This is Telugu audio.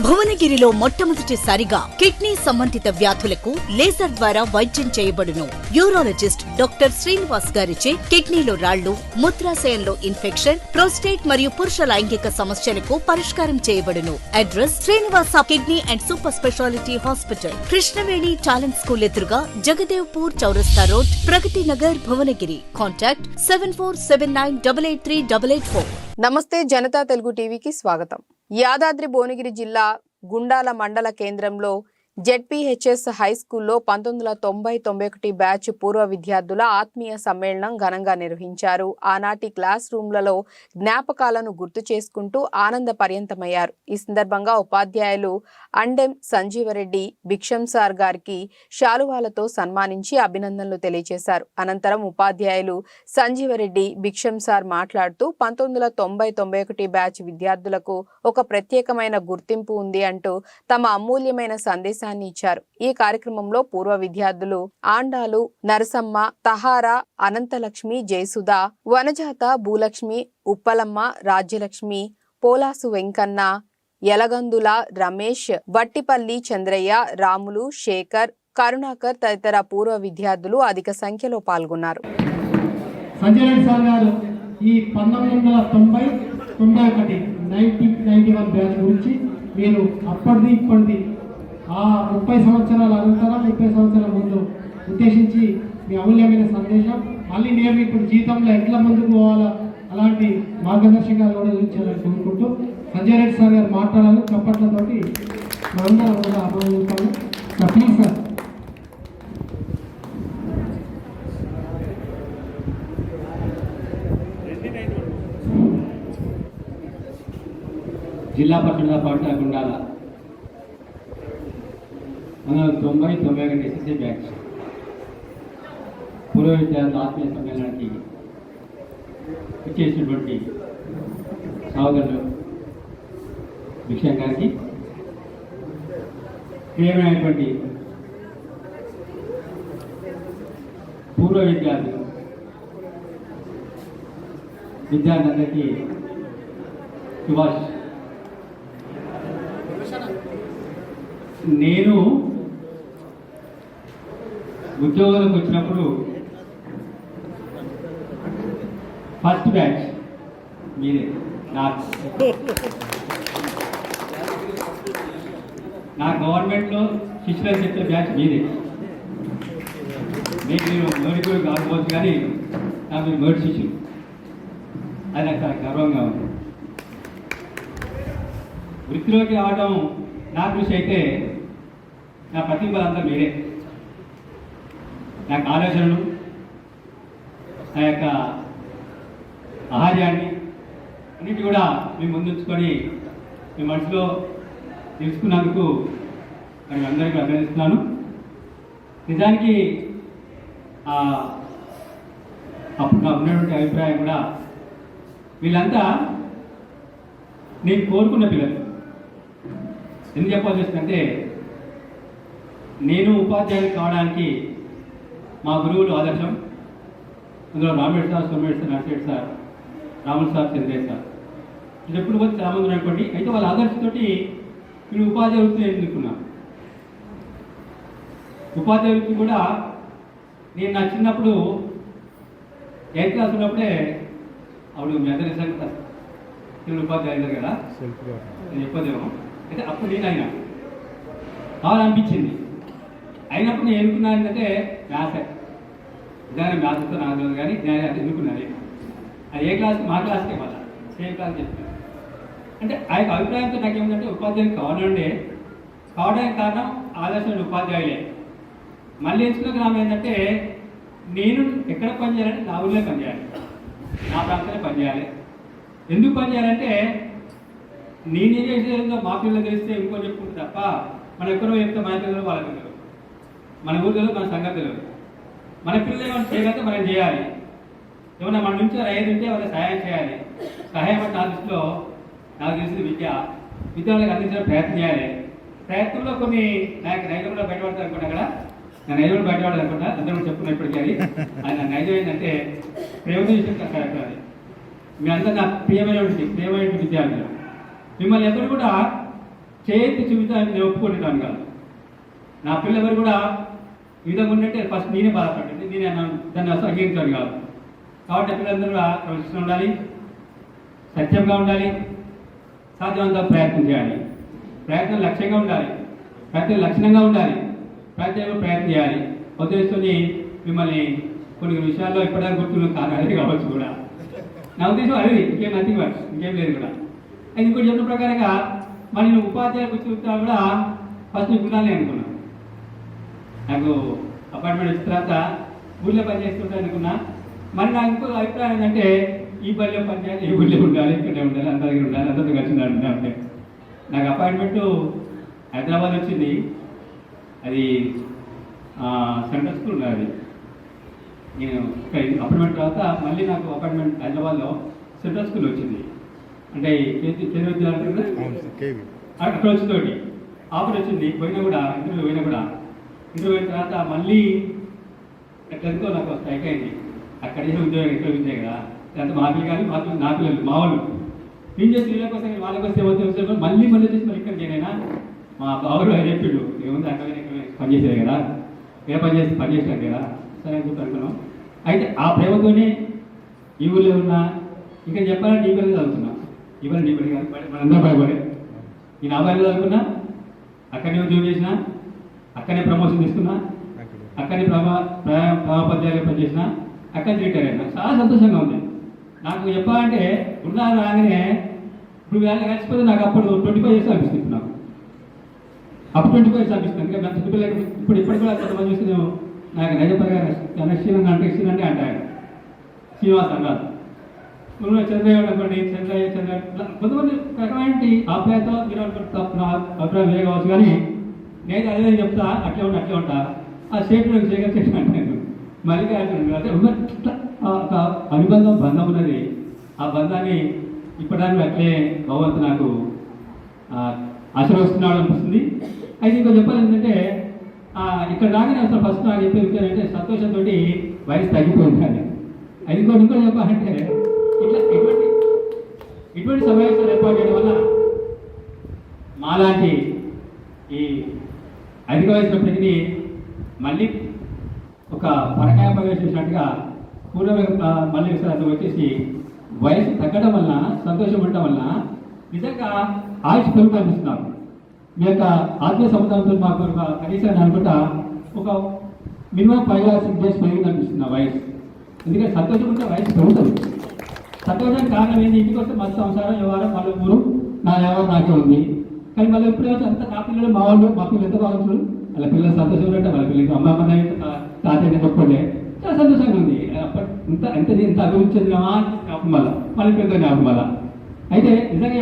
భువనగిరిలో మొట్టమొదటిసారిగా కిడ్నీ సంబంధిత వ్యాధులకు లేజర్ ద్వారా వైద్యం చేయబడును. యూరాలజిస్ట్ డాక్టర్ శ్రీనివాస్ గారిచే కిడ్నీలో రాళ్ళు మూత్రాశయంలో ఇన్ఫెక్షన్ ప్రోస్టేట్ మరియు పురుష లైంగిక సమస్యలకు పరిష్కారం చేయబడును. Address Srinivasa kidney and super speciality hospital Krishnaveni talent school ఎదురుగా జగదేవ్పూర్ చౌరస్తా road Pragathi Nagar Bhuvanagiri. Contact seven four seven nine double eight three double eight four. నమస్తే జనతా తెలుగు టీవీకి స్వాగతం. యాదాద్రి భువనగిరి జిల్లా గుండాల మండల కేంద్రంలో జెడ్పీహెచ్ఎస్ హై స్కూల్లో పంతొమ్మిది వందల తొంభై తొంభై ఒకటి బ్యాచ్ పూర్వ విద్యార్థుల ఆత్మీయ సమ్మేళనం ఘనంగా నిర్వహించారు. ఆనాటి క్లాస్ రూమ్లలో జ్ఞాపకాలను గుర్తు చేసుకుంటూ ఆనంద పర్యంతమయ్యారు ఈ సందర్భంగా ఉపాధ్యాయులు అండెం సంజీవరెడ్డి భిక్షం సార్ గారికి శాలువాలతో సన్మానించి అభినందనలు తెలియజేశారు. అనంతరం ఉపాధ్యాయులు సంజీవరెడ్డి భిక్షం సార్ మాట్లాడుతూ పంతొమ్మిది వందల తొంభై తొంభై ఒకటి బ్యాచ్ విద్యార్థులకు ఒక ప్రత్యేకమైన గుర్తింపు ఉంది అంటూ తమ అమూల్యమైన సందేశం సందేశాన్ని ఇచ్చారు. ఈ కార్యక్రమంలో పూర్వ విద్యార్థులు ఆండాలు నరసమ్మ తహారా అనంతలక్ష్మి జయసుధ వనజాత భూలక్ష్మి ఉప్పలమ్మ రాజ్యలక్ష్మి పోలాసు వెంకన్న యలగందుల రమేష్ వట్టిపల్లి చంద్రయ్య రాములు శేఖర్ కరుణాకర్ తదితర పూర్వ విద్యార్థులు అధిక సంఖ్యలో పాల్గొన్నారు. ఈ పంతొమ్మిది వందల తొంభై తొంభై ఒకటి నైన్టీన్ నైన్టీ వన్ బ్యాచ్ గురించి మీరు అప్పటిది ఇప్పటిది ఆ ముప్పై సంవత్సరాల అనంతరం ముప్పై సంవత్సరాల ముందు ఉద్దేశించి మీ అమూల్యమైన సందేశం. మళ్ళీ నేను ఇప్పుడు జీవితంలో ఎట్లా ముందుకు పోవాలో అలాంటి మార్గదర్శకాలు కూడా ఇచ్చారని కోరుకుంటూ సంజయ్ రెడ్డి సార్ గారు మాట్లాడాలి. చప్పట్లతోటి మనందరం కూడా అభినందిస్తాము ప్లీజ్ సార్. జిల్లా పట్టణ పాటు గుండాల మన తొంభై తొంభై ఒకటి ఎస్ఎస్సీ బ్యాచ్ పూర్వ విద్యార్థుల ఆత్మీయ సమ్మేళనానికి ఇచ్చేసినటువంటి సోదరులు విషయం గారికి ప్రియమైనటువంటి పూర్వ విద్యార్థులు విద్యార్థులందరికీ సుభాష్ నేను ఉద్యోగాలకు వచ్చినప్పుడు ఫస్ట్ బ్యాచ్ మీరే నాకు నా గవర్నమెంట్లో శిష్యులు చెప్పే బ్యాచ్ మీరే మీకు నేను మొదటి కాకపోవచ్చు కానీ నాకు మీరు మొదటి శిష్యులు. అది నాకు చాలా గర్వంగా ఉంది. వృత్తిలోకి రావడం నా కృషి అయితే నా ప్రతిభలంతా మీరే. నా యొక్క ఆలోచనలు నా యొక్క ఆహార్యాన్ని అన్నిటి కూడా మీ ముందుంచుకొని మీ మనసులో తెలుసుకున్నందుకు మరి అందరికీ అభినందిస్తున్నాను. నిజానికి ఆ, అప్పుడు నా ఉన్నటువంటి అభిప్రాయం కూడా వీళ్ళంతా నేను కోరుకున్న పిల్లలు. ఎందుకు చెప్పాల్సి వస్తుందంటే నేను ఉపాధ్యాయుడు కావడానికి మా గురువులు ఆదర్శం. అందులో రామేడ్ సార్ సోమేడ్ సార్ నర్సేడ్ సార్ రాముల్ సార్ చంద్రేష్ సార్. ఇది ఎప్పుడు పోతే చాలా మంది అనుకోండి అయితే వాళ్ళ ఆదర్శతోటి నేను ఉపాధ్యాయ వృత్తిని ఎన్నుకున్నా ఉపాధ్యాయ వృత్తి కూడా నేను నా చిన్నప్పుడు ఎయిత్ క్లాస్ ఉన్నప్పుడే అప్పుడు మీ అందరి తెలుగు ఉపాధ్యాయులు కదా? నేను చెప్పదేమో. అయితే అప్పుడు నేను అయినా కావాలనిపించింది. అయినప్పుడు నేను ఎన్నుకున్నాను ఏంటంటే మ్యాథ్సే నిజంగా మ్యాథ్స్ నాకు కానీ నేను అది ఎన్నుకున్నాను అది ఏ క్లాస్? మా క్లాస్కే మళ్ళా. సేమ్ క్లాస్ చెప్పాను అంటే ఆ యొక్క అభిప్రాయంతో నాకేమిటంటే ఉపాధ్యాయులు కావాలంటే కావడానికి కారణం ఆదర్శమైన ఉపాధ్యాయులే. మళ్ళీ ఎంచుకున్న గ్రామం ఏంటంటే నేను ఎక్కడ పని చేయాలంటే నా ఊళ్ళో పని చేయాలి నా ప్రాంతంలో పని చేయాలి ఎందుకు పని చేయాలంటే నేనేం చేసేదో మా పిల్లలు తెలిస్తే ఇంకో చెప్పుకుంటే తప్ప మన ఎక్కడో చెప్తే మన పిల్లలు వాళ్ళకి మన ఊరిలో మన సంగతులు మన పిల్లలు ఏమైనా చేయగలిగితే మనం చేయాలి. ఏమన్నా మన నుంచి రైతు ఉంటే వాళ్ళకి సహాయం చేయాలి. సహాయం అంటే నా దృష్టిలో నాకు తెలిసింది విద్య. విద్యార్థులకు అందించడం ప్రయత్నం చేయాలి. ప్రయత్నంలో కొన్ని నాకు నైజంలో బయటపడతారు అనుకుంటా అక్కడ నా నైజంలో బయటపడదు అనుకుంటా? అందరూ కూడా చెప్పుకున్న ఇప్పటికీ అది. అది నా నైజం ఏంటంటే ప్రేమ విషయం కరెక్ట్ అది. మీ అందరూ నా ప్రియమైనటువంటి ప్రియమైనటువంటి విద్యార్థులు. మిమ్మల్ని ఎప్పుడు కూడా చేతి చూపితే నేను ఒప్పుకుంటాను కాదు. నా పిల్లవారు కూడా విధంగా ఉన్నట్టే ఫస్ట్ నేనే బాధపడింది నేనే అన్నాను దాన్ని అసలు అంగీకరించాను కాదు. కాబట్టి పిల్లలందరూ కూడా క్రమశిక్షణ ఉండాలి సత్యంగా ఉండాలి సాధ్యమంత ప్రయత్నం చేయాలి. ప్రయత్నం లక్ష్యంగా ఉండాలి ప్రయత్నం లక్షణంగా ఉండాలి ప్రయత్నం ప్రయత్నం చేయాలి. ఉద్దేశంతో మిమ్మల్ని కొన్ని విషయాల్లో ఇప్పటిదాకా గుర్తులు కాదు కావచ్చు కూడా. నా ఉద్దేశం అది ఇంకేం నథింగ్ వర్క్ ఇంకేం లేదు కూడా. అది ఇంకోటి చెప్పిన ప్రకారంగా మరి నేను ఉపాధ్యాయ కూర్చుంటా కూడా ఫస్ట్ నీకు ఉండాలి అనుకున్నాను నాకు అపార్ట్మెంట్ వచ్చిన తర్వాత ఊళ్ళో పని చేస్తుంటా అనుకున్నా. మరి నాకు ఇంకో అభిప్రాయం ఏంటంటే ఈ పనిలో పని చేయాలి ఈ ఊళ్ళో ఉండాలి ఇక్కడే ఉండాలి అంత దగ్గర ఉండాలి అందరితో కలిసి ఉండాలి అంటే. నాకు అపాయింట్మెంట్ హైదరాబాద్ వచ్చింది. అది సెంట్రల్ స్కూల్ అది. నేను అపాయింట్మెంట్ తర్వాత మళ్ళీ నాకు అపాయింట్మెంట్ హైదరాబాద్లో సెంట్రల్ స్కూల్ వచ్చింది. అంటే కేంద్ర విద్యాలయం అక్కడ వచ్చింది ఒకటి ఆఫర్ వచ్చింది పోయినా కూడా ఇంటర్వ్యూ పోయినా కూడా. ఇంటర్వ్యూ అయిన తర్వాత మళ్ళీ ఎక్కడికో నాకు స్ట్రైక్ అయింది. అక్కడ చేసిన ఉద్యోగం ఇక్కడ ఉందే కదా. లేకపోతే మా పిల్లలు కానీ మా పిల్లలు నా పిల్లలు మా వాళ్ళు. నేను చేసి వీళ్ళ కోసం వాళ్ళ కోసం ఏమవుతుంది వచ్చే మళ్ళీ మళ్ళీ చేసి మళ్ళీ ఇక్కడ నేనైనా మా బావులు అని చెప్పిండు. ఏముంది అక్కడ ఇక్కడ పని చేసేది కదా. ఏ పని చేసి పని చేసినారు కదా. సరే అని చెప్పి అనుకున్నాం. అయితే ఆ ప్రేమతోనే ఈ ఊళ్ళో ఉన్నా ఇంకా చెప్పాలంటే ఈ పిల్లలు చదువుతున్నా. ఈ పని ఈ పని కాదు భయపడే. నేను ఆ పిల్లలు చదువుకున్నా అక్కడనే ఉద్యోగం చేసినా. అక్కడనే ప్రమోషన్ తీసుకున్నా. అక్కడనే ప్రభా ప్రభాపద్యాలుగా పనిచేసిన అక్కడ రిటైర్ అయినా చాలా సంతోషంగా ఉంది. నాకు చెప్పాలంటే ఉన్నా రాగానే ఇప్పుడు వేళ కలిసిపోతే నాకు అప్పుడు ట్వంటీ ఫైవ్ ఇయర్స్ అనిపిస్తుంది నాకు. అప్పుడు ట్వంటీ ఫైవ్ ఇయర్స్ అనిపిస్తుంది ఇంకా మంచి పిల్లలకి ఇప్పుడు ఇప్పటికి కూడా కొంతమంది చూస్తే నేను నాకు నజపరగా నక్షీనంగా అంటే ఇచ్చిందంటే అంటారు శ్రీనివాస్ అన్నారు నువ్వు చంద్రయ్య అనుకోండి చంద్రయ్య చంద్ర కొంతమంది రకమైన ఆప్యాయత మీరు అనుకుంటే తప్పు నా అభిప్రాయం వేరే కావచ్చు కానీ నేను అదే చెప్తా అట్లే ఉంటా అట్లే ఉంటా ఆ సేఫ్టీ సేకరించేసి అంటాను మల్లికార్జున అంటే ఉన్న ఒక అనుబంధం బంధం ఉన్నది. ఆ బంధాన్ని ఇప్పడానికి అట్లే భగవంతు నాకు ఆ, అనిపిస్తుంది. అయితే ఇంకో చెప్పాలి ఏంటంటే ఇక్కడ రాగానే అసలు ఫస్ట్ నాకు చెప్పే విషయం అంటే సంతోషంతో వయసు తగ్గిపోయింది అని. అది ఇంకోటి ఇంకోటి చెప్పాలంటే ఇట్లా ఇటువంటి ఇటువంటి సమావేశాలు ఏర్పాటు చేయడం వల్ల మాలాంటి ఈ అధిక వయసున్నప్పటికీ మళ్ళీ ఒక పరకాయ ప్రవేశించినట్టుగా పూర్వ మళ్ళీ విశ్రాంతి వచ్చేసి వయసు తగ్గడం వలన సంతోషం ఉండటం వలన నిజంగా ఆయుష్ పెరుగుతానిస్తున్నారు మీ యొక్క ఆత్మీయ సముదాయంతో మాకు ఒక కనీసం అనుకుంటా ఒక మినిమం ఫైవ్ ఆర్ డేస్ పెరిగింది అనిపిస్తుంది వయసు. ఎందుకంటే సంతోషం ఉంటే వయసు పెరుగుతుంది. సంతోషానికి కారణం ఏంటి? ఇంటికి వస్తే మా సంసారం వ్యవహారం వాళ్ళ ఊరు నా వ్యవహారం నాకే ఉంది. కానీ మళ్ళీ ఎప్పుడు అంత నా పిల్లలు మా వాళ్ళు మా పిల్లలు ఎంత బాగుంటారు వాళ్ళ పిల్లలు సంతోషంగా ఉంటే వాళ్ళ పిల్లలకి అమ్మ అమ్మ తాతయ్య చెప్పుకోండి చాలా సంతోషంగా ఉంది. అప్పటి ఇంత ఎంత ఇంత అభివృద్ధి చెందినామా జ్ఞాపకం వల్ల మళ్ళీ పెద్ద జ్ఞాపకం వల్ల అయితే నిజంగా